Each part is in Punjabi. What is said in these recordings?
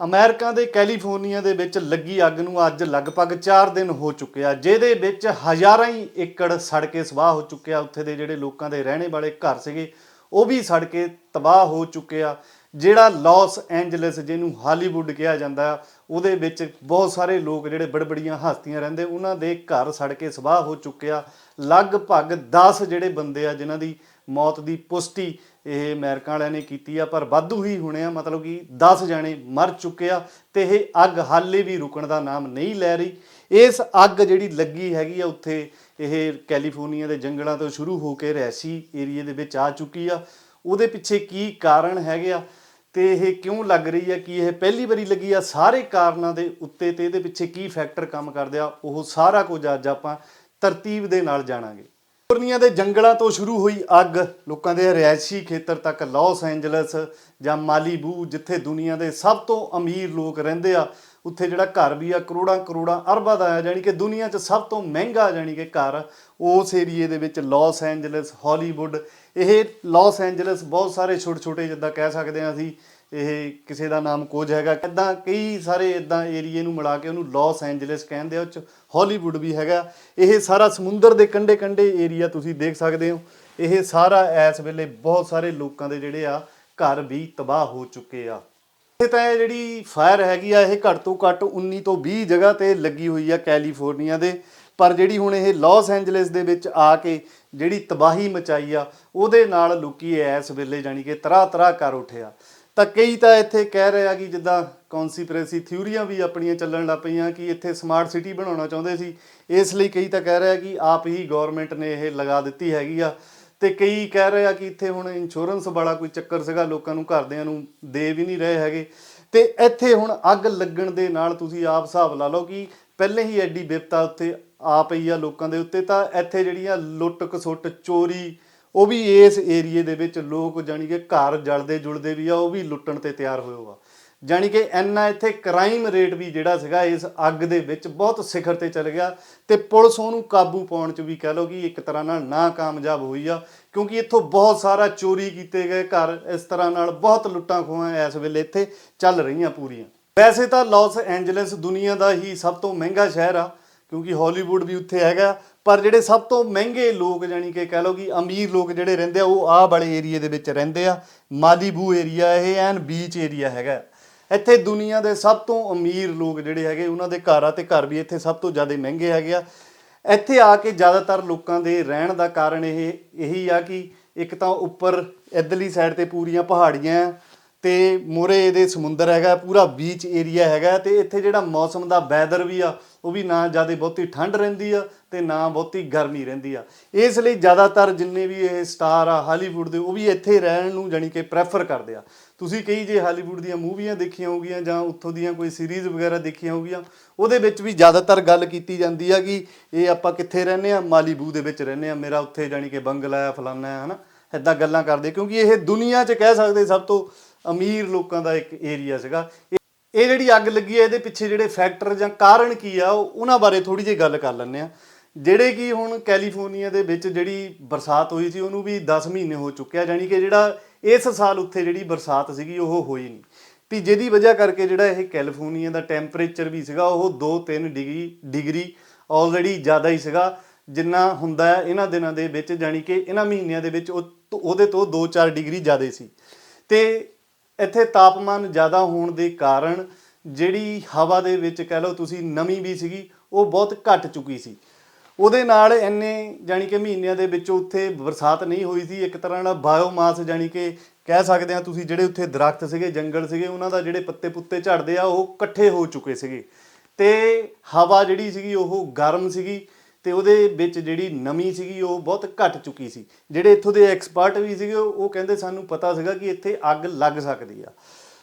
ਅਮਰੀਕਾ ਦੇ ਕੈਲੀਫੋਰਨੀਆ ਦੇ ਵਿੱਚ ਲੱਗੀ ਅੱਗ ਨੂੰ ਅੱਜ ਲਗਭਗ 4 ਦਿਨ ਹੋ ਚੁੱਕਿਆ ਜਿਹਦੇ ਵਿੱਚ ਹਜ਼ਾਰਾਂ ਹੀ ਏਕੜ ਸੜ ਕੇ ਸਵਾਹ ਹੋ ਚੁੱਕਿਆ ਉੱਥੇ ਦੇ ਜਿਹੜੇ ਲੋਕਾਂ ਦੇ ਰਹਿਣੇ ਵਾਲੇ ਘਰ ਸੀਗੇ, ਉਹ ਵੀ ਸੜ ਕੇ ਤਬਾਹ ਹੋ ਚੁੱਕਿਆ ਜਿਹੜਾ ਲਾਸ ਐਂਜਲਸ ਜਿਹਨੂੰ ਹਾਲੀਵੁੱਡ ਕਿਹਾ ਜਾਂਦਾ ਆ, ਉਹਦੇ ਵਿੱਚ ਬਹੁਤ ਸਾਰੇ ਲੋਕ ਜਿਹੜੇ ਬੜਬੜੀਆਂ ਹਸਤੀਆਂ ਰਹਿੰਦੇ, ਉਹਨਾਂ ਦੇ ਘਰ ਸੜ ਕੇ ਸਵਾਹ ਹੋ ਚੁੱਕਿਆ ਲਗਭਗ 10 ਜਿਹੜੇ ਬੰਦੇ ਆ, ਜਿਨ੍ਹਾਂ ਦੀ ਮੌਤ ਦੀ ਪੁਸ਼ਟੀ ਇਹ ਅਮਰੀਕਾ ਵਾਲਿਆਂ ਨੇ ਕੀਤੀ ਆ, ਪਰ ਵਾਧੂ ਹੀ ਹੋਣੇ ਆ, ਮਤਲਬ ਕਿ 10 ਜਣੇ ਮਰ ਚੁੱਕੇ ਆ ਤੇ ਇਹ ਅੱਗ ਹਾਲੇ ਵੀ ਰੁਕਣ ਦਾ ਨਾਮ ਨਹੀਂ ਲੈ ਰਹੀ। ਇਸ ਅੱਗ ਜਿਹੜੀ ਲੱਗੀ ਹੈਗੀ ਆ ਉੱਥੇ, ਇਹ ਕੈਲੀਫੋਰਨੀਆ ਦੇ ਜੰਗਲਾਂ ਤੋਂ ਸ਼ੁਰੂ ਹੋ ਕੇ ਰੈਸੀ ਏਰੀਏ ਦੇ ਵਿੱਚ ਆ ਚੁੱਕੀ ਆ। ਉਹਦੇ ਪਿੱਛੇ ਕੀ ਕਾਰਨ ਹੈਗੇ ਆ ਤੇ ਇਹ ਕਿਉਂ ਲੱਗ ਰਹੀ ਹੈ ਕਿ ਇਹ ਪਹਿਲੀ ਵਾਰੀ ਲੱਗੀ ਆ? ਸਾਰੇ ਕਾਰਨਾਂ ਦੇ ਉੱਤੇ ਤੇ ਇਹਦੇ ਪਿੱਛੇ ਕੀ ਫੈਕਟਰ ਕੰਮ ਕਰਦੇ ਆ, ਉਹ ਸਾਰਾ ਕੁਝ ਅੱਜ ਆਪਾਂ ਤਰਤੀਬ ਦੇ ਨਾਲ ਜਾਣਾਂਗੇ। ਕੈਲੀਫੋਰਨੀਆ ਦੇ ਜੰਗਲਾਂ ਤੋਂ ਸ਼ੁਰੂ ਹੋਈ ਅੱਗ। ਲੋਕਾਂ ਦੇ ਰਿਹਾਇਸ਼ੀ ਖੇਤਰ ਤੱਕ ਲਾਸ ਐਂਜਲਸ ਜਾਂ ਮਾਲੀਬੂ ਜਿੱਥੇ ਦੁਨੀਆ ਦੇ ਸਭ ਤੋਂ ਅਮੀਰ ਲੋਕ ਰਹਿੰਦੇ ਆ, ਉੱਥੇ ਜਿਹੜਾ ਘਰ ਵੀ ਆ ਕਰੋੜਾਂ ਕਰੋੜਾਂ ਅਰਬਾਂ ਦਾ ਆ ਜਾਨੀ ਕਿ ਦੁਨੀਆ 'ਚ ਸਭ ਤੋਂ ਮਹਿੰਗਾ ਜਾਨੀ ਕਿ ਘਰ, ਉਸ ਏਰੀਏ ਦੇ ਵਿੱਚ ਲਾਸ ਐਂਜਲਸ ਹਾਲੀਵੁੱਡ। ਇਹ ਲਾਸ ਐਂਜਲਸ ਬਹੁਤ ਸਾਰੇ ਛੋਟੇ ਛੋਟੇ ਜਿੱਦਾਂ ਕਹਿ ਸਕਦੇ ਆ ਅਸੀਂ ਇਹ ਕਿਸੇ ਦਾ ਨਾਮ ਕੋਜ ਹੈਗਾ। ਇਦਾਂ ਕਈ ਸਾਰੇ ਇਦਾਂ ਏਰੀਏ ਨੂੰ ਮਿਲਾ ਕੇ ਉਹਨੂੰ ਲਾਸ ਐਂਜਲਸ ਕਹਿੰਦੇ ਆ, ਉਹ ਚ ਹਾਲੀਵੁੱਡ ਵੀ ਹੈਗਾ। ਇਹ ਸਾਰਾ ਸਮੁੰਦਰ ਦੇ ਕੰਢੇ ਕੰਢੇ ਏਰੀਆ ਤੁਸੀਂ ਦੇਖ ਸਕਦੇ ਹੋ। ਇਹ ਸਾਰਾ ਇਸ ਵੇਲੇ ਬਹੁਤ ਸਾਰੇ ਲੋਕਾਂ ਦੇ ਜਿਹੜੇ ਆ, ਘਰ ਵੀ ਤਬਾਹ ਹੋ ਚੁੱਕੇ ਆ। ਇਹ ਤਾਂ ਇਹ ਜਿਹੜੀ ਫਾਇਰ ਹੈਗੀ ਆ, ਇਹ ਘੱਟ ਤੋਂ ਘੱਟ 19 ਤੋਂ 20 ਜਗ੍ਹਾ ਤੇ ਲੱਗੀ ਹੋਈ ਆ ਕੈਲੀਫੋਰਨੀਆ ਦੇ। ਪਰ ਜਿਹੜੀ ਹੁਣ ਇਹ ਲਾਸ ਐਂਜਲਸ ਦੇ ਵਿੱਚ ਆ ਕੇ ਜਿਹੜੀ ਤਬਾਹੀ ਮਚਾਈ ਆ, ਉਹਦੇ ਨਾਲ ਲੋਕੀ ਇਸ ਵੇਲੇ ਜਾਨੀ ਕਿ ਤਰਾ ਤਰਾ ਕਰ ਉਠਿਆ ਤਾਂ ਕਈ ਤਾਂ ਇੱਥੇ ਕਹਿ ਰਹੇ ਆ ਕਿ ਜਿੱਦਾਂ ਕਨਸਪੀਰੇਸੀ ਥਿਊਰੀਆਂ ਵੀ ਆਪਣੀਆਂ ਚੱਲਣ ਲੱਗ ਪਈਆਂ ਕਿ ਇੱਥੇ ਸਮਾਰਟ ਸਿਟੀ ਬਣਾਉਣਾ ਚਾਹੁੰਦੇ ਸੀ। ਇਸ ਲਈ ਕਈ ਤਾਂ ਕਹਿ ਰਹੇ ਆ ਕਿ ਆਪ ਹੀ ਗਵਰਨਮੈਂਟ ਨੇ ਇਹ ਲਗਾ ਦਿੱਤੀ ਹੈਗੀ ਆ। ਤੇ ਕਈ ਕਹਿ ਰਹੇ ਆ ਕਿ ਇੱਥੇ ਹੁਣ ਇੰਸ਼ੋਰੈਂਸ ਵਾਲਾ ਕੋਈ ਚੱਕਰ ਸੀਗਾ, ਲੋਕਾਂ ਨੂੰ ਘਰਦਿਆਂ ਨੂੰ ਦੇ ਵੀ ਨਹੀਂ ਰਹੇ ਹੈਗੇ। ਤੇ ਇੱਥੇ ਹੁਣ ਅੱਗ ਲੱਗਣ ਦੇ ਨਾਲ ਤੁਸੀਂ ਆਪ ਹਿਸਾਬ ਲਾ ਲਓ ਕਿ ਪਹਿਲੇ ਹੀ ਐਡੀ ਵਿਪਤਾ ਉੱਤੇ ਆ ਪਈ ਆ ਲੋਕਾਂ ਦੇ ਉੱਤੇ, ਤਾਂ ਇੱਥੇ ਜਿਹੜੀਆਂ ਲੁੱਟ ਖਸੁੱਟ ਚੋਰੀ ਉਹ ਵੀ ਇਸ ਏਰੀਏ ਦੇ ਵਿੱਚ ਲੋਕ ਜਾਣੀ ਕਿ ਘਰ ਜਲਦੇ ਜੁਲਦੇ ਵੀ ਆ, ਉਹ ਵੀ ਲੁੱਟਣ ਤੇ ਤਿਆਰ ਹੋਏ ਹੋ ਆ। ਜਾਣੀ ਕਿ ਇੰਨਾ ਇੱਥੇ ਕ੍ਰਾਈਮ ਰੇਟ ਵੀ ਜਿਹੜਾ ਸੀਗਾ ਇਸ ਅੱਗ ਦੇ ਵਿੱਚ ਬਹੁਤ ਸਿਖਰ ਤੇ ਚਲ ਗਿਆ ਤੇ ਪੁਲਿਸ ਉਹਨੂੰ ਕਾਬੂ ਪਾਉਣ ਚ ਵੀ ਕਹਿ ਲਓ ਕਿ ਇੱਕ ਤਰ੍ਹਾਂ ਨਾਲ ਨਾ ਕਾਮਯਾਬ ਹੋਈ ਆ, ਕਿਉਂਕਿ ਇੱਥੋਂ ਬਹੁਤ ਸਾਰਾ ਚੋਰੀ ਕੀਤੇ ਗਏ ਘਰ ਇਸ ਤਰ੍ਹਾਂ ਨਾਲ ਬਹੁਤ ਲੁੱਟਾਂ ਖੋਹਾਂ ਇਸ ਵੇਲੇ ਇੱਥੇ ਚੱਲ ਰਹੀਆਂ ਪੂਰੀਆਂ। ਵੈਸੇ ਤਾਂ ਲਾਸ ਐਂਜਲਸ ਦੁਨੀਆ ਦਾ ਹੀ ਸਭ ਤੋਂ ਮਹਿੰਗਾ ਸ਼ਹਿਰ ਆ, ਕਿਉਂਕਿ ਹਾਲੀਵੁੱਡ ਵੀ ਉੱਥੇ ਹੈਗਾ ਪਰ ਜਿਹੜੇ ਸਭ ਤੋਂ ਮਹਿੰਗੇ ਲੋਕ ਜਾਨੀ ਕਿ ਕਹਿ ਲਓ ਕਿ ਅਮੀਰ ਲੋਕ ਜਿਹੜੇ ਰਹਿੰਦੇ ਆ, ਉਹ ਆਹ ਵਾਲੇ ਏਰੀਏ ਦੇ ਵਿੱਚ ਰਹਿੰਦੇ ਆ। ਮਾਲੀਬੂ ਏਰੀਆ ਇਹ ਐਨ ਬੀਚ ਏਰੀਆ ਹੈਗਾ। ਇੱਥੇ ਦੁਨੀਆ ਦੇ ਸਭ ਤੋਂ ਅਮੀਰ ਲੋਕ ਜਿਹੜੇ ਹੈਗੇ, ਉਹਨਾਂ ਦੇ ਘਰ ਆ ਤੇ ਘਰ ਵੀ ਇੱਥੇ ਸਭ ਤੋਂ ਜ਼ਿਆਦਾ ਮਹਿੰਗੇ ਹੈਗੇ ਆ। ਇੱਥੇ ਆ ਕੇ ਜ਼ਿਆਦਾਤਰ ਲੋਕਾਂ ਦੇ ਰਹਿਣ ਦਾ ਕਾਰਨ ਇਹ, ਇਹੀ ਆ ਕਿ ਇੱਕ ਤਾਂ ਉੱਪਰ ਇਧਰਲੀ ਸਾਈਡ ਤੇ ਪੂਰੀਆਂ ਪਹਾੜੀਆਂ ਤੇ ਮੋਰੇ ਇਹਦੇ ਸਮੁੰਦਰ ਹੈਗਾ, ਪੂਰਾ ਬੀਚ ਏਰੀਆ ਹੈਗਾ ਤੇ ਇੱਥੇ ਜਿਹੜਾ ਮੌਸਮ ਦਾ ਵੈਦਰ ਵੀ ਆ, ਉਹ ਵੀ ਨਾ ਜ਼ਿਆਦਾ ਬਹੁਤੀ ਠੰਡ ਰਹਿੰਦੀ ਆ ਤੇ ਨਾ ਬਹੁਤੀ ਗਰਮੀ ਰਹਿੰਦੀ ਆ। ਇਸ ਲਈ ਜ਼ਿਆਦਾਤਰ ਜਿੰਨੇ ਵੀ ਇਹ ਸਟਾਰ ਆ ਹਾਲੀਵੁੱਡ ਦੇ, ਉਹ ਵੀ ਇੱਥੇ ਰਹਿਣ ਨੂੰ ਜਾਣੀ ਕਿ ਪ੍ਰੈਫਰ ਕਰਦੇ ਆ। ਤੁਸੀਂ ਕਈ ਜੇ ਹਾਲੀਵੁੱਡ ਦੀਆਂ ਮੂਵੀਆਂ ਦੇਖੀਆਂ ਹੋਗੀਆਂ ਜਾਂ ਉੱਥੋਂ ਦੀਆਂ ਕੋਈ ਸੀਰੀਜ਼ ਵਗੈਰਾ ਦੇਖੀਆਂ ਹੋਗੀਆਂ, ਉਹਦੇ ਵਿੱਚ ਵੀ ਜ਼ਿਆਦਾਤਰ ਗੱਲ ਕੀਤੀ ਜਾਂਦੀ ਆ ਕਿ ਇਹ ਆਪਾਂ ਕਿੱਥੇ ਰਹਿੰਦੇ ਆ? ਮਾਲੀਬੂ ਦੇ ਵਿੱਚ ਰਹਿੰਦੇ ਆ। ਮੇਰਾ ਉੱਥੇ ਜਾਣੀ ਕਿ ਬੰਗਲਾ ਆ, ਫਲਾਨਾ ਹੈ ਹਨਾ? ਇਦਾਂ ਗੱਲਾਂ ਕਰਦੇ ਕਿਉਂਕਿ ਇਹ ਦੁਨੀਆ 'ਚ ਕਹਿ ਸਕਦੇ ਸਭ ਤੋਂ ਅਮੀਰ ਲੋਕਾਂ ਦਾ ਇੱਕ ਏਰੀਆ ਸੀਗਾ। ਇਹ ਇਹ ਜਿਹੜੀ ਅੱਗ ਲੱਗੀ ਹੈ, ਇਹਦੇ ਪਿੱਛੇ ਜਿਹੜੇ ਫੈਕਟਰ ਜਾਂ ਕਾਰਨ ਕੀ ਆ, ਉਹ- ਉਹਨਾਂ ਬਾਰੇ ਥੋੜੀ ਜਿਹੀ ਗੱਲ ਕਰ ਲੈਂਦੇ ਆ। ਜਿਹੜੇ ਕਿ ਹੁਣ ਕੈਲੀਫੋਰਨੀਆ ਦੇ ਵਿੱਚ ਜਿਹੜੀ ਬਰਸਾਤ ਹੋਈ ਸੀ, ਉਹਨੂੰ ਵੀ 10 ਮਹੀਨੇ ਹੋ ਚੁੱਕਿਆ ਜਾਨੀ ਕਿ ਜਿਹੜਾ ਇਸ ਸਾਲ ਉੱਥੇ ਜਿਹੜੀ ਬਰਸਾਤ ਸੀਗੀ, ਉਹ ਹੋਈ ਨਹੀਂ। ਤੇ ਜਿਹਦੀ ਵਜ੍ਹਾ ਕਰਕੇ ਜਿਹੜਾ ਇਹ ਕੈਲੀਫੋਰਨੀਆ ਦਾ ਟੈਂਪਰੇਚਰ ਵੀ ਸੀਗਾ, ਉਹ 2-3 ਡਿਗਰੀ ਡਿਗਰੀ ਆਲਰੇਡੀ ਜ਼ਿਆਦਾ ਹੀ ਸੀਗਾ, ਜਿੰਨਾ ਹੁੰਦਾ ਹੈ ਇਹਨਾਂ ਦਿਨਾਂ ਦੇ ਵਿੱਚ ਜਾਨੀ ਕਿ ਇਹਨਾਂ ਮਹੀਨਿਆਂ ਦੇ ਵਿੱਚ ਉਹਦੇ ਤੋਂ 2-4 ਡਿਗਰੀ ਜ਼ਿਆਦਾ ਸੀ। ਤੇ ਇੱਥੇ ਤਾਪਮਾਨ ਜ਼ਿਆਦਾ ਹੋਣ ਦੇ ਕਾਰਨ ਜਿਹੜੀ ਹਵਾ ਦੇ ਵਿੱਚ ਕਹਿ ਲਓ ਤੁਸੀਂ ਨਮੀ ਵੀ ਸੀਗੀ, ਉਹ ਬਹੁਤ ਘਟ ਚੁੱਕੀ ਸੀ। ਉਹਦੇ ਨਾਲ ਇੰਨੇ ਜਾਣੀ ਕਿ ਮਹੀਨਿਆਂ ਦੇ ਵਿੱਚ ਉੱਥੇ ਬਰਸਾਤ ਨਹੀਂ ਹੋਈ ਸੀ, ਇੱਕ ਤਰ੍ਹਾਂ ਨਾਲ ਬਾਇਓਮਾਸ ਜਾਣੀ ਕਿ ਕਹਿ ਸਕਦੇ ਆ ਤੁਸੀਂ ਜਿਹੜੇ ਉੱਥੇ ਦਰਖਤ ਸੀਗੇ, ਜੰਗਲ ਸੀਗੇ, ਉਹਨਾਂ ਦਾ ਜਿਹੜੇ ਪੱਤੇ ਪੁੱਤੇ ਝੜਦੇ ਆ, ਉਹ ਇਕੱਠੇ ਹੋ ਚੁੱਕੇ ਸੀਗੇ। ਤੇ ਹਵਾ ਜਿਹੜੀ ਸੀਗੀ, ਉਹ ਗਰਮ ਸੀਗੀ ਤੇ ਉਹਦੇ ਵਿੱਚ ਜਿਹੜੀ ਨਮੀ ਸੀਗੀ, ਉਹ ਬਹੁਤ ਘਟ ਚੁੱਕੀ ਸੀ। ਜਿਹੜੇ ਇੱਥੋਂ ਦੇ ਐਕਸਪਰਟ ਵੀ ਸੀਗੇ, ਉਹ ਕਹਿੰਦੇ ਸਾਨੂੰ ਪਤਾ ਸੀਗਾ ਕਿ ਇੱਥੇ ਅੱਗ ਲੱਗ ਸਕਦੀ ਆ।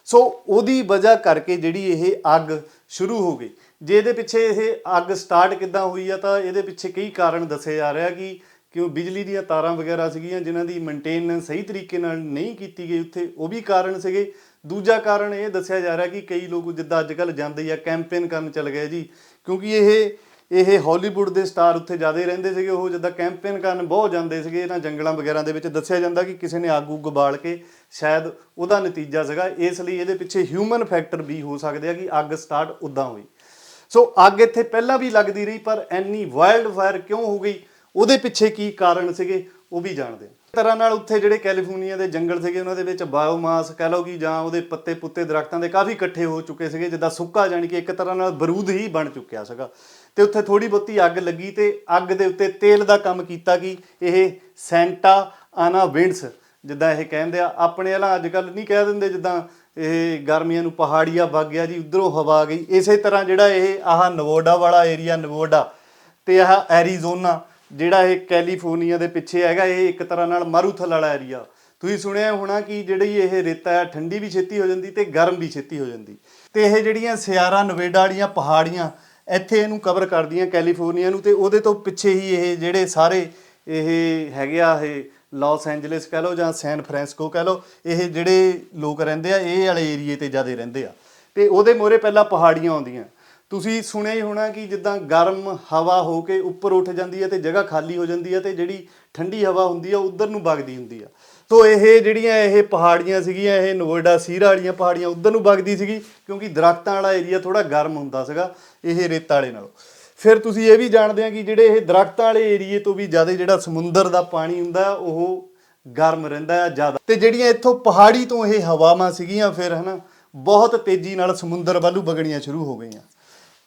ਸੋ ਉਹਦੀ ਵਜ੍ਹਾ ਕਰਕੇ ਜਿਹੜੀ ਇਹ ਅੱਗ ਸ਼ੁਰੂ ਹੋ ਗਈ। ਜੇ ਇਹਦੇ ਪਿੱਛੇ ਇਹ ਅੱਗ ਸਟਾਰਟ ਕਿੱਦਾਂ ਹੋਈ ਆ, ਤਾਂ ਇਹਦੇ ਪਿੱਛੇ ਕਈ ਕਾਰਨ ਦੱਸੇ ਜਾ ਰਿਹਾ ਕਿ ਕਿਉਂ ਬਿਜਲੀ ਦੀਆਂ ਤਾਰਾਂ ਵਗੈਰਾ ਸੀਗੀਆਂ, ਜਿਨ੍ਹਾਂ ਦੀ ਮੇਨਟੇਨੈਂਸ ਸਹੀ ਤਰੀਕੇ ਨਾਲ ਨਹੀਂ ਕੀਤੀ ਗਈ ਉੱਥੇ, ਉਹ ਵੀ ਕਾਰਨ ਸੀਗੇ। ਦੂਜਾ ਕਾਰਨ ਇਹ ਦੱਸਿਆ ਜਾ ਰਿਹਾ ਕਿ ਕਈ ਲੋਕ ਜਿੱਦਾਂ ਅੱਜ ਕੱਲ ਜਾਂਦੇ ਆ ਕੈਂਪੇਨ ਕਰਨ ਚੱਲ ਗਏ ਜੀ, ਕਿਉਂਕਿ ਇਹ ਇਹ ਹਾਲੀਵੁੱਡ ਦੇ ਸਟਾਰ ਉੱਥੇ ਜ਼ਿਆਦਾ ਰਹਿੰਦੇ ਸੀਗੇ, ਉਹ ਜਿੱਦਾਂ ਕੈਂਪੇਨ ਕਰਨ ਬਹੁਤ ਜਾਂਦੇ ਸੀਗੇ, ਇਹਨਾਂ ਜੰਗਲਾਂ ਵਗੈਰਾ ਦੇ ਵਿੱਚ ਦੱਸਿਆ ਜਾਂਦਾ ਕਿ ਕਿਸੇ ਨੇ ਅੱਗ ਉੱਗ ਬਾਲ ਕੇ ਸ਼ਾਇਦ ਉਹਦਾ ਨਤੀਜਾ ਸੀਗਾ, ਇਸ ਲਈ ਇਹਦੇ ਪਿੱਛੇ ਹਿਊਮਨ ਫੈਕਟਰ ਵੀ ਹੋ ਸਕਦੇ ਆ ਕਿ ਅੱਗ ਸਟਾਰਟ ਉਦਾਂ ਹੋਈ। ਸੋ ਅੱਗ ਇੱਥੇ ਪਹਿਲਾਂ ਵੀ ਲੱਗਦੀ ਰਹੀ, ਪਰ ਐਨੀ ਵਾਈਲਡ ਫਾਇਰ ਕਿਉਂ ਹੋ ਗਈ? ਉਹਦੇ ਪਿੱਛੇ ਕੀ ਕਾਰਨ ਸੀਗੇ, ਉਹ ਵੀ ਜਾਣਦੇ ਹਾਂ। ਤਰ੍ਹਾਂ ਨਾਲ ਉੱਥੇ ਜਿਹੜੇ ਕੈਲੀਫੋਰਨੀਆ ਦੇ ਜੰਗਲ ਸੀਗੇ, ਉਹਨਾਂ ਦੇ ਵਿੱਚ ਬਾਇਓਮਾਸ ਕਹਿ ਲਓ ਕਿ ਜਾਂ ਉਹਦੇ ਪੱਤੇ ਪੁੱਤੇ ਦਰਖਤਾਂ ਦੇ ਕਾਫੀ ਇਕੱਠੇ ਹੋ ਚੁੱਕੇ ਸੀਗੇ, ਜਿੱਦਾਂ ਸੁੱਕਾ ਜਾਣੀ ਕਿ ਇੱਕ ਤਰ੍ਹਾਂ ਨਾਲ ਬਰੂਦ ਹੀ ਬਣ ਚੁੱਕਿਆ ਸੀਗਾ। ਤੇ ਉੱਥੇ ਥੋੜੀ ਬਹੁਤੀ ਅੱਗ ਲੱਗੀ ਤੇ ਅੱਗ ਦੇ ਉੱਤੇ ਤੇਲ ਦਾ ਕੰਮ ਕੀਤਾ ਕਿ ਇਹ ਸੈਂਟਾ ਆਨਾ ਵਿੰਡਸ, ਜਿੱਦਾਂ ਇਹ ਕਹਿੰਦੇ ਆ, ਆਪਣੇ ਵਾਲਾ ਅੱਜ ਕੱਲ ਨਹੀਂ ਕਹਿ ਦਿੰਦੇ, ਜਿੱਦਾਂ ਇਹ ਗਰਮੀਆਂ ਨੂੰ ਪਹਾੜੀਆ ਵਗ ਗਿਆ ਜੀ, ਉਧਰੋਂ ਹਵਾ ਆ ਗਈ। ਇਸੇ ਤਰ੍ਹਾਂ ਜਿਹੜਾ ਇਹ ਆਹ ਨਵੋਡਾ ਵਾਲਾ ਏਰੀਆ ਨਵੋਡਾ ਤੇ ਆਹ ਐਰੀਜ਼ੋਨਾ ਜਿਹੜਾ ਇਹ ਕੈਲੀਫੋਰਨੀਆ ਦੇ ਪਿੱਛੇ ਹੈਗਾ, ਇਹ ਇੱਕ ਤਰ੍ਹਾਂ ਨਾਲ ਮਾਰੂਥਲ ਵਾਲਾ ਏਰੀਆ ਤੁਸੀਂ ਸੁਣਿਆ ਹੋਣਾ ਕਿ ਜਿਹੜੀ ਇਹ ਰੇਤਾ ਹੈ, ਠੰਡੀ ਵੀ ਛੇਤੀ ਹੋ ਜਾਂਦੀ ਤੇ ਗਰਮ ਵੀ ਛੇਤੀ ਹੋ ਜਾਂਦੀ। ਤੇ ਇਹ ਜਿਹੜੀਆਂ ਸਿਆਰਾ ਨਵੇਡਾ ਵਾਲੀਆਂ ਪਹਾੜੀਆਂ, ਇੱਥੇ ਇਹਨੂੰ ਕਵਰ ਕਰਦੀਆਂ ਕੈਲੀਫੋਰਨੀਆ ਨੂੰ ਤੇ ਉਹਦੇ ਤੋਂ ਪਿੱਛੇ ਹੀ ਇਹ ਜਿਹੜੇ ਸਾਰੇ ਇਹ ਹੈਗੇ ਆ, ਇਹ ਲਾਸ ਐਂਜਲਸ ਕਹ ਲਓ ਜਾਂ ਸੈਨ ਫਰਾਂਸਿਸਕੋ ਕਹ ਲਓ, ਇਹ ਜਿਹੜੇ ਲੋਕ ਰਹਿੰਦੇ ਆ, ਇਹ ਵਾਲੇ ਏਰੀਏ ਤੇ ਜ਼ਿਆਦਾ ਰਹਿੰਦੇ ਆ। ਤੇ ਉਹਦੇ ਮੋਰੇ ਪਹਿਲਾਂ ਪਹਾੜੀਆਂ ਆਉਂਦੀਆਂ। ਤੁਸੀਂ ਸੁਣਿਆ ਹੀ ਹੋਣਾ ਕਿ ਜਿੱਦਾਂ ਗਰਮ ਹਵਾ ਹੋ ਕੇ ਉੱਪਰ ਉੱਠ ਜਾਂਦੀ ਹੈ ਤੇ ਜਗ੍ਹਾ ਖਾਲੀ ਹੋ ਜਾਂਦੀ ਹੈ ਤੇ ਜਿਹੜੀ ਠੰਡੀ ਹਵਾ ਹੁੰਦੀ ਆ ਉਧਰ ਨੂੰ ਵਗਦੀ ਹੁੰਦੀ ਆ। ਸੋ ਇਹ ਜਿਹੜੀਆਂ ਇਹ ਪਹਾੜੀਆਂ ਸੀਗੀਆਂ, ਇਹ ਨੋਇਡਾ ਸੀਰਾ ਵਾਲੀਆਂ ਪਹਾੜੀਆਂ ਉਧਰ ਨੂੰ ਵਗਦੀ ਸੀਗੀ ਕਿਉਂਕਿ ਦਰਖਤਾਂ ਵਾਲਾ ਏਰੀਆ ਥੋੜਾ ਗਰਮ ਹੁੰਦਾ ਸੀਗਾ, ਇਹ ਰੇਤਾ ਵਾਲੇ ਨਾਲੋਂ। ਫਿਰ ਤੁਸੀਂ ਇਹ ਵੀ ਜਾਣਦੇ ਆ ਕਿ ਜਿਹੜੇ ਇਹ ਦਰਖਤਾਂ ਵਾਲੇ ਏਰੀਏ ਤੋਂ ਵੀ ਜ਼ਿਆਦਾ ਜਿਹੜਾ ਸਮੁੰਦਰ ਦਾ ਪਾਣੀ ਹੁੰਦਾ, ਉਹ ਗਰਮ ਰਹਿੰਦਾ ਹੈ ਜ਼ਿਆਦਾ। ਤੇ ਜਿਹੜੀਆਂ ਇੱਥੋਂ ਪਹਾੜੀ ਤੋਂ ਇਹ ਹਵਾਵਾਂ ਸੀਗੀਆਂ, ਫਿਰ ਹਨਾ, ਬਹੁਤ ਤੇਜ਼ੀ ਨਾਲ ਸਮੁੰਦਰ ਵੱਲੋਂ ਵਗਣੀਆਂ ਸ਼ੁਰੂ ਹੋ ਗਈਆਂ।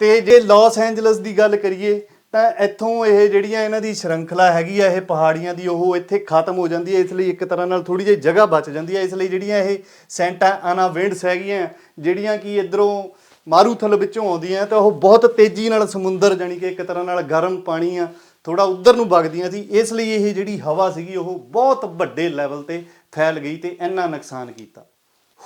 ਤੇ ਜੇ ਲਾਸ ਐਂਜਲਸ ਦੀ ਗੱਲ ਕਰੀਏ, ਤਾਂ ਇੱਥੋਂ ਇਹ ਜਿਹੜੀਆਂ ਇਹਨਾਂ ਦੀ ਸ਼ਰੰਖਲਾ ਹੈਗੀ ਆ, ਇਹ ਪਹਾੜੀਆਂ ਦੀ, ਉਹ ਇੱਥੇ ਖਤਮ ਹੋ ਜਾਂਦੀ ਹੈ ਇਸ ਲਈ ਇੱਕ ਤਰ੍ਹਾਂ ਨਾਲ ਥੋੜੀ ਜਿਹੀ ਜਗ੍ਹਾ ਬਚ ਜਾਂਦੀ ਹੈ ਇਸ ਲਈ ਜਿਹੜੀਆਂ ਇਹ ਸੈਂਟਾ ਆਨਾ ਵਿੰਡਸ ਹੈਗੀਆਂ, ਜਿਹੜੀਆਂ ਕਿ ਇਧਰੋਂ ਮਾਰੂਥਲ ਵਿੱਚੋਂ ਆਉਂਦੀਆਂ, ਤਾਂ ਉਹ ਬਹੁਤ ਤੇਜ਼ੀ ਨਾਲ ਸਮੁੰਦਰ ਜਾਨੀ ਕਿ ਇੱਕ ਤਰ੍ਹਾਂ ਨਾਲ ਗਰਮ ਪਾਣੀ ਆ ਥੋੜਾ ਉੱਧਰ ਨੂੰ ਵਗਦੀਆਂ ਸੀ, ਇਸ ਲਈ ਇਹ ਜਿਹੜੀ ਹਵਾ ਸੀਗੀ, ਉਹ ਬਹੁਤ ਵੱਡੇ ਲੈਵਲ ਤੇ ਫੈਲ ਗਈ ਤੇ ਇੰਨਾ ਨੁਕਸਾਨ ਕੀਤਾ।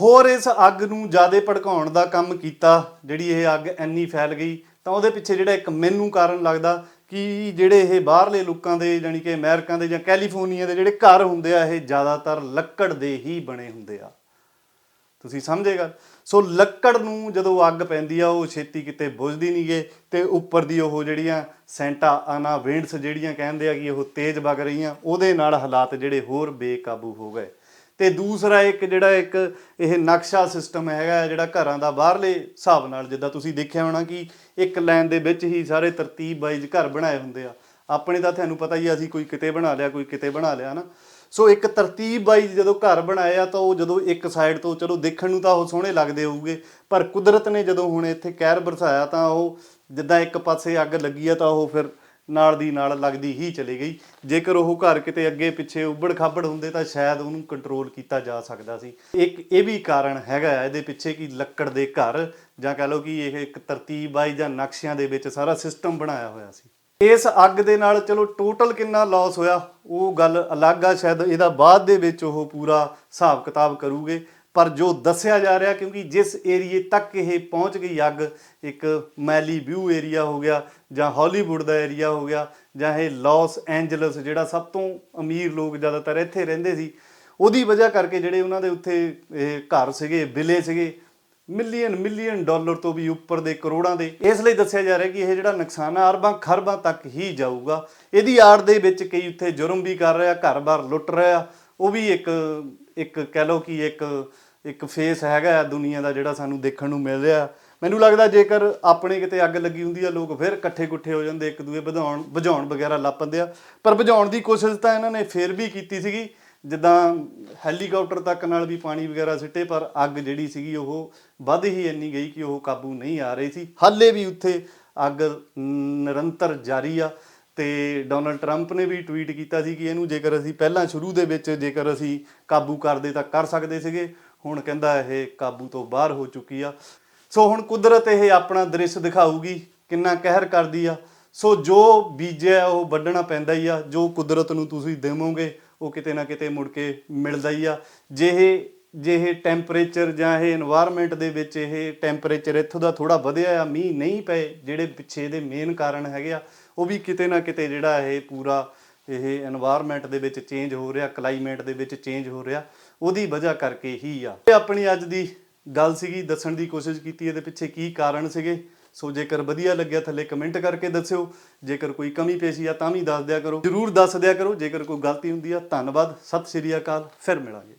ਹੋਰ ਇਸ ਅੱਗ ਨੂੰ ਜ਼ਿਆਦਾ ਭੜਕਾਉਣ ਦਾ ਕੰਮ ਕੀਤਾ, ਜਿਹੜੀ ਇਹ ਅੱਗ ਇੰਨੀ ਫੈਲ ਗਈ, ਤਾਂ ਉਹਦੇ ਪਿੱਛੇ ਜਿਹੜਾ ਇੱਕ ਮੈਨੂੰ ਕਾਰਨ ਲੱਗਦਾ ਕਿ ਜਿਹੜੇ ਇਹ ਬਾਹਰਲੇ ਲੋਕਾਂ ਦੇ ਜਾਨੀ ਕਿ ਅਮਰੀਕਾ ਦੇ ਜਾਂ ਕੈਲੀਫੋਰਨੀਆ ਦੇ ਜਿਹੜੇ ਘਰ ਹੁੰਦੇ ਆ, ਇਹ ਜ਼ਿਆਦਾਤਰ ਲੱਕੜ ਦੇ ਹੀ ਬਣੇ ਹੁੰਦੇ ਆ। ਤੁਸੀਂ ਸਮਝੇਗਾ ਸੋ ਲੱਕੜ ਨੂੰ ਜਦੋਂ ਅੱਗ ਪੈਂਦੀ ਆ, ਉਹ ਛੇਤੀ ਕਿਤੇ ਬੁਝਦੀ ਨਹੀਂ ਨਹੀਂਗੇ ਤੇ ਉੱਪਰ ਦੀ ਉਹ ਜਿਹੜੀਆਂ ਸੈਂਟਾ ਆਨਾ ਵਿੰਡਸ ਜਿਹੜੀਆਂ ਕਹਿੰਦੇ ਆ ਕਿ ਉਹ ਤੇਜ਼ ਵਗ ਰਹੀਆਂ, ਉਹਦੇ ਨਾਲ ਹਾਲਾਤ ਜਿਹੜੇ ਹੋਰ ਬੇਕਾਬੂ ਹੋ ਗਏ। ਤੇ ਦੂਸਰਾ ਇੱਕ ਜਿਹੜਾ ਇੱਕ ਇਹ ਨਕਸ਼ਾ ਸਿਸਟਮ ਹੈਗਾ ਜਿਹੜਾ ਘਰਾਂ ਦਾ ਬਾਹਰਲੇ ਹਿਸਾਬ ਨਾਲ, ਜਿੱਦਾਂ ਤੁਸੀਂ ਦੇਖਿਆ ਹੋਣਾ ਕਿ ਇੱਕ ਲਾਈਨ ਦੇ ਵਿੱਚ ਹੀ ਸਾਰੇ ਤਰਤੀਬ ਵਾਈਜ਼ ਘਰ ਬਣਾਏ ਹੁੰਦੇ ਆ। ਆਪਣੇ ਤਾਂ ਤੁਹਾਨੂੰ ਪਤਾ ਹੀ ਆ, ਅਸੀਂ ਕੋਈ ਕਿਤੇ ਬਣਾ ਲਿਆ, ਕੋਈ ਕਿਤੇ ਬਣਾ ਲਿਆ ਨਾ। ਸੋ ਇੱਕ ਤਰਤੀਬ ਵਾਈਜ਼ ਜਦੋਂ ਘਰ ਬਣਾਏ ਆ, ਤਾਂ ਉਹ ਜਦੋਂ ਇੱਕ ਸਾਈਡ ਤੋਂ ਚਲੋ ਦੇਖਣ ਨੂੰ ਤਾਂ ਉਹ ਸੋਹਣੇ ਲੱਗਦੇ ਹੋਊਗੇ, ਪਰ ਕੁਦਰਤ ਨੇ ਜਦੋਂ ਹੁਣ ਇੱਥੇ ਕਹਿਰ ਬਰਸਾਇਆ ਤਾਂ ਉਹ ਜਿੱਦਾਂ ਇੱਕ ਪਾਸੇ ਅੱਗ ਲੱਗੀ ਆ, ਤਾਂ ਉਹ ਫਿਰ ਨਾਲ ਦੀ ਨਾਲ ਲੱਗਦੀ ਹੀ ਚਲੀ ਗਈ। ਜੇਕਰ ਉਹ ਘਰ ਕਿਤੇ ਅੱਗੇ ਪਿੱਛੇ ਉੱਬੜ ਖਾਬੜ ਹੁੰਦੇ ਤਾਂ ਸ਼ਾਇਦ ਉਹਨੂੰ ਕੰਟਰੋਲ ਕੀਤਾ ਜਾ ਸਕਦਾ ਸੀ। ਇੱਕ ਇਹ ਵੀ ਕਾਰਨ ਹੈਗਾ ਆ ਇਹਦੇ ਪਿੱਛੇ ਕਿ ਲੱਕੜ ਦੇ ਘਰ ਜਾਂ ਕਹ ਲਓ ਕਿ ਇਹ ਇੱਕ ਤਰਤੀਬ ਆਈ ਜਾਂ ਨਕਸ਼ਿਆਂ ਦੇ ਵਿੱਚ ਸਾਰਾ ਸਿਸਟਮ ਬਣਾਇਆ ਹੋਇਆ ਸੀ। ਇਸ ਅੱਗ ਦੇ ਨਾਲ ਚਲੋ ਟੋਟਲ ਕਿੰਨਾ ਲਾਸ ਹੋਇਆ, ਉਹ ਗੱਲ ਅਲੱਗ ਆ, ਸ਼ਾਇਦ ਇਹਦਾ ਬਾਅਦ ਦੇ ਵਿੱਚ ਉਹ ਪੂਰਾ ਹਿਸਾਬ ਕਿਤਾਬ ਕਰੂਗੇ। ਪਰ ਜੋ ਦੱਸਿਆ ਜਾ ਰਿਹਾ, ਕਿਉਂਕਿ ਜਿਸ ਏਰੀਏ ਤੱਕ ਇਹ ਪਹੁੰਚ ਗਈ ਅੱਗ, ਇੱਕ ਮੈਲੀ ਵਿਊ ਏਰੀਆ ਹੋ ਗਿਆ ਜਾਂ ਹਾਲੀਵੁੱਡ ਦਾ ਏਰੀਆ ਹੋ ਗਿਆ ਜਾਂ ਇਹ ਲਾਸ ਐਂਜਲਸ ਜਿਹੜਾ ਸਭ ਤੋਂ ਅਮੀਰ ਲੋਕ ਜ਼ਿਆਦਾਤਰ ਇੱਥੇ ਰਹਿੰਦੇ ਸੀ, ਉਹਦੀ ਵਜ੍ਹਾ ਕਰਕੇ ਜਿਹੜੇ ਉਹਨਾਂ ਦੇ ਉੱਥੇ ਇਹ ਘਰ ਸੀਗੇ ਵਿਲੇ ਸੀਗੇ, ਮਿਲੀਅਨ ਮਿਲੀਅਨ ਡਾਲਰ ਤੋਂ ਵੀ ਉੱਪਰ ਦੇ ਕਰੋੜਾਂ ਦੇ। ਇਸ ਲਈ ਦੱਸਿਆ ਜਾ ਰਿਹਾ ਕਿ ਇਹ ਜਿਹੜਾ ਨੁਕਸਾਨ ਆ, ਅਰਬਾਂ ਖਰਬਾਂ ਤੱਕ ਹੀ ਜਾਊਗਾ। ਇਹਦੀ ਆੜ ਦੇ ਵਿੱਚ ਕਈ ਉੱਥੇ ਜੁਰਮ ਵੀ ਕਰ ਰਿਹਾ, ਘਰ-ਬਾਰ ਲੁੱਟ ਰਿਹਾ। ਉਹ ਵੀ ਇੱਕ ਇੱਕ ਕਹਿ ਲਓ ਕਿ ਇੱਕ ਇੱਕ ਫੇਸ ਹੈਗਾ ਆ ਦੁਨੀਆ ਦਾ ਜਿਹੜਾ ਸਾਨੂੰ ਦੇਖਣ ਨੂੰ ਮਿਲ ਰਿਹਾ। ਮੈਨੂੰ ਲੱਗਦਾ ਜੇਕਰ ਆਪਣੇ ਕਿਤੇ ਅੱਗ ਲੱਗੀ ਹੁੰਦੀ ਆ, ਲੋਕ ਫਿਰ ਇਕੱਠੇ ਕੁੱਠੇ ਹੋ ਜਾਂਦੇ, ਇੱਕ ਦੂਏ ਵਧਾਉਣ ਬੁਝਾਉਣ ਵਗੈਰਾ ਲੱਪਦੇ ਆ। ਪਰ ਬੁਝਾਉਣ ਦੀ ਕੋਸ਼ਿਸ਼ ਤਾਂ ਇਹਨਾਂ ਨੇ ਫਿਰ ਵੀ ਕੀਤੀ ਸੀਗੀ, ਜਿੱਦਾਂ ਹੈਲੀਕਾਪਟਰ ਤੱਕ ਨਾਲ ਵੀ ਪਾਣੀ ਵਗੈਰਾ ਸਿੱਟੇ, ਪਰ ਅੱਗ ਜਿਹੜੀ ਸੀਗੀ ਉਹ ਵੱਧ ਹੀ ਇੰਨੀ ਗਈ ਕਿ ਉਹ ਕਾਬੂ ਨਹੀਂ ਆ ਰਹੀ ਸੀ। ਹਾਲੇ ਵੀ ਉੱਥੇ ਅੱਗ ਨਿਰੰਤਰ ਜਾਰੀ ਆ। ਤੇ ਡੋਨਲਡ ਟਰੰਪ ਨੇ ਵੀ ਟਵੀਟ ਕੀਤਾ ਸੀ ਕਿ ਇਹਨੂੰ ਜੇਕਰ ਅਸੀਂ ਪਹਿਲਾਂ ਸ਼ੁਰੂ ਦੇ ਵਿੱਚ ਜੇਕਰ ਅਸੀਂ ਕਾਬੂ ਕਰਦੇ ਤਾਂ ਕਰ ਸਕਦੇ ਸੀਗੇ, ਹੁਣ ਕਹਿੰਦਾ ਇਹ ਕਾਬੂ ਤੋਂ ਬਾਹਰ ਹੋ ਚੁੱਕੀ ਆ। ਸੋ ਹੁਣ ਕੁਦਰਤ ਇਹ ਆਪਣਾ ਦ੍ਰਿਸ਼ ਦਿਖਾਊਗੀ, ਕਿੰਨਾ ਕਹਿਰ ਕਰਦੀ ਆ। ਸੋ ਜੋ ਬੀਜਿਆ ਉਹ ਵੱਢਣਾ ਪੈਂਦਾ ਹੀ ਆ। ਜੋ ਕੁਦਰਤ ਨੂੰ ਤੁਸੀਂ ਦੇਵੋਗੇ, ਉਹ ਕਿਤੇ ਨਾ ਕਿਤੇ ਮੁੜ ਕੇ ਮਿਲਦਾ ਹੀ ਆ। ਜੇ ਇਹ ਜੇ ਇਹ ਟੈਂਪਰੇਚਰ ਜਾਂ ਇਹ এনवायरमेंट ਦੇ ਵਿੱਚ ਇਹ ਟੈਂਪਰੇਚਰ ਇੱਥੋਂ ਦਾ ਥੋੜਾ ਵਧਿਆ ਆ, ਮੀਂਹ ਨਹੀਂ ਪਏ, ਜਿਹੜੇ ਪਿੱਛੇ ਦੇ ਮੇਨ ਕਾਰਨ ਹੈਗੇ ਆ ਉਹ ਵੀ ਕਿਤੇ ਨਾ ਕਿਤੇ ਜਿਹੜਾ ਇਹ ਪੂਰਾ ਇਹ এনवायरमेंट ਦੇ ਵਿੱਚ ਚੇਂਜ ਹੋ ਰਿਹਾ ਕਲਾਈਮੇਟ ਦੇ ਵਿੱਚ ਚੇਂਜ ਹੋ ਰਿਹਾ, ਉਹਦੀ ਵਜ੍ਹਾ ਕਰਕੇ ਹੀ ਆ। ਇਹ ਆਪਣੀ ਅੱਜ ਦੀ ਗੱਲ ਸੀਗੀ, ਦੱਸਣ ਦੀ ਕੋਸ਼ਿਸ਼ ਕੀਤੀ, ਇਹਦੇ ਪਿੱਛੇ ਕੀ ਕਾਰਨ ਸੀਗੇ? ਸੋ ਜੇਕਰ ਵਧੀਆ ਲੱਗਿਆ ਥੱਲੇ ਕਮੈਂਟ ਕਰਕੇ ਦੱਸਿਓ, ਜੇਕਰ ਕੋਈ ਕਮੀ ਪੇਸ਼ੀ ਆ ਤਾਂ ਵੀ ਦੱਸ ਦਿਆ ਕਰੋ। ਜਰੂਰ ਦੱਸ ਦਿਆ ਕਰੋ, ਜੇਕਰ ਕੋਈ ਗਲਤੀ ਹੁੰਦੀ ਆ, ਧੰਨਵਾਦ, ਸਤਿ ਸ੍ਰੀ ਅਕਾਲ, ਫਿਰ ਮਿਲਾਂਗੇ।